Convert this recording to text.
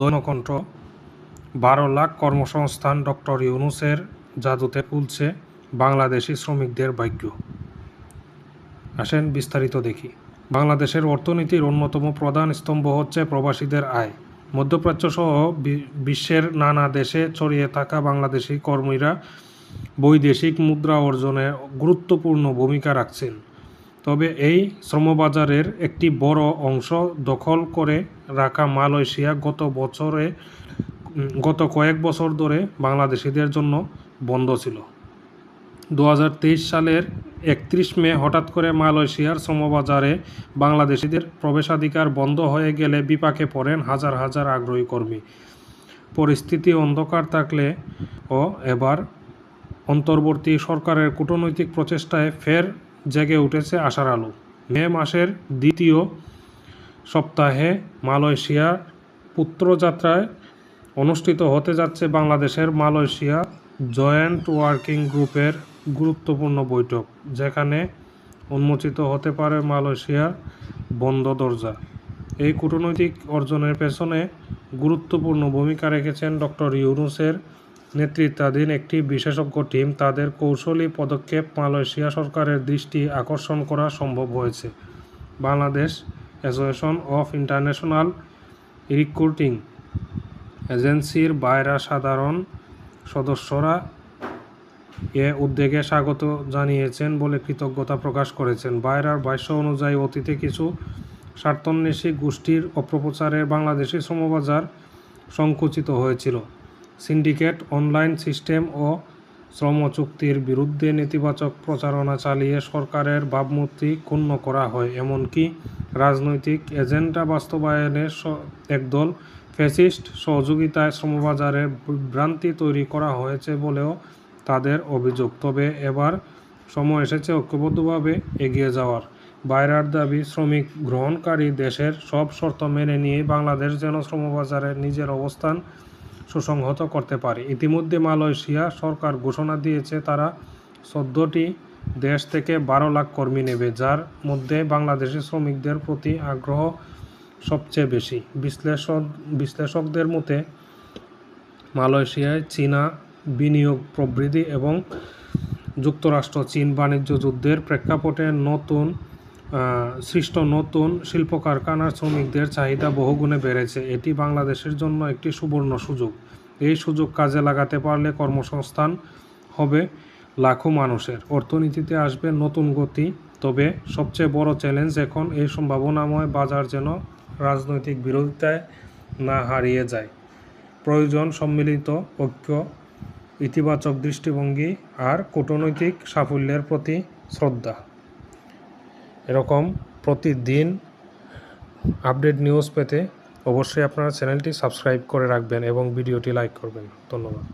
দৈনকণ্ঠ। বারো লাখ কর্মসংস্থান ডক্টর ইউনুসের জাদুতে খুলছে বাংলাদেশি শ্রমিকদের ভাগ্য। আসেন বিস্তারিত দেখি। বাংলাদেশের অর্থনীতির অন্যতম প্রধান স্তম্ভ হচ্ছে প্রবাসীদের আয়। মধ্যপ্রাচ্য সহ বিশ্বের নানা দেশে ছড়িয়ে থাকা বাংলাদেশি কর্মীরা বৈদেশিক মুদ্রা অর্জনে গুরুত্বপূর্ণ ভূমিকা রাখছেন। তবে এই শ্রমবাজারের একটি বড় অংশ দখল করে রাখা মালয়েশিয়া গত বছরে, গত কয়েক বছর ধরে বাংলাদেশিদের জন্য বন্ধ ছিল। দু হাজার তেইশ সালের একত্রিশ মে হঠাৎ করে মালয়েশিয়ার শ্রমবাজারে বাংলাদেশিদের প্রবেশাধিকার বন্ধ হয়ে গেলে বিপাকে পড়েন হাজার হাজার আগ্রহী কর্মী। পরিস্থিতি অন্ধকার থাকলে ও এবার অন্তর্বর্তী সরকারের কূটনৈতিক প্রচেষ্টায় ফের জেগে উঠেছে আশার আলো। মে মাসের দ্বিতীয় সপ্তাহে মালয়েশিয়ার পুত্রযাত্রায় অনুষ্ঠিত হতে যাচ্ছে বাংলাদেশের মালয়েশিয়া জয়েন্ট ওয়ার্কিং গ্রুপের গুরুত্বপূর্ণ বৈঠক, যেখানে উন্মোচিত হতে পারে মালয়েশিয়ার বন্ধ দরজা। এই কূটনৈতিক অর্জনের পেছনে গুরুত্বপূর্ণ ভূমিকা রেখেছেন ডক্টর ইউনুসের নেতৃত্বাধীন একটি বিশেষজ্ঞ টিম তাদের কৌশলী পদক্ষেপ মালয়েশিয়া সরকারের দৃষ্টি আকর্ষণ করা সম্ভব হয়েছে। Bangladesh association of international recruiting এজেন্সির বাইরা সাধারণ সদস্যরা এ উদ্যোগে স্বাগত জানিয়েছেন বলে কৃতজ্ঞতা প্রকাশ করেছেন। বাইরার ভাষ্য অনুযায়ী, অতীতে কিছু স্বার্থন্বেষী গোষ্ঠীর অপপ্রচারে বাংলাদেশি শ্রমবাজার সংকুচিত হয়েছিল। সিন্ডিকেট, অনলাইন সিস্টেম ও শ্রম চুক্তির বিরুদ্ধে নেতিবাচক প্রচারণা চালিয়ে সরকারের ভাবমূর্তি ক্ষুণ্ণ করা হয়। এমনকি রাজনৈতিক এজেন্ডা বাস্তবায়নে একদল ফ্যাসিস্ট সহযোগিতায় শ্রমবাজারের ভ্রান্তি তৈরি করা হয়েছে বলেও তাদের অভিযোগ। তবে এবার সময় এসেছে ঐক্যবদ্ধভাবে এগিয়ে যাওয়ার। বাইরার দাবি, শ্রমিক গ্রহণকারী দেশের সব শর্ত মেনে নিয়ে বাংলাদেশ যেন শ্রমবাজারে নিজের অবস্থান সুসংহত করতে পারে। ইতিমধ্যে মালয়েশিয়া সরকার ঘোষণা দিয়েছে, তারা চোদ্দোটি দেশ থেকে বারো লাখ কর্মী নেবে, যার মধ্যে বাংলাদেশি শ্রমিকদের প্রতি আগ্রহ সবচেয়ে বেশি। বিশ্লেষক বিশ্লেষকদের মতে, মালয়েশিয়ায় চীনা বিনিয়োগ প্রবৃদ্ধি এবং যুক্তরাষ্ট্র চীন বাণিজ্য যুদ্ধের প্রেক্ষাপটে নতুন সৃষ্ট নতুন শিল্প কারখানার শ্রমিকদের চাহিদা বহুগুণে বেড়েছে। এটি বাংলাদেশের জন্য একটি সুবর্ণ সুযোগ। এই সুযোগ কাজে লাগাতে পারলে কর্মসংস্থান হবে লাখো মানুষের। অর্থনীতিতে আসবে নতুন গতি, তবে সবচেয়ে বড় চ্যালেঞ্জ এখন এই সম্ভাবনাময় বাজার যেন রাজনৈতিক বিরোধিতায় না হারিয়ে যায়। প্রয়োজন সম্মিলিত ঐক্য, ইতিবাচক দৃষ্টিভঙ্গি আর কূটনৈতিক সাফল্যের প্রতি শ্রদ্ধা। এরকম প্রতিদিন আপডেট নিউজ পেতে অবশ্যই আপনারা চ্যানেলটি সাবস্ক্রাইব করে রাখবেন এবং ভিডিওটি লাইক করবেন। ধন্যবাদ।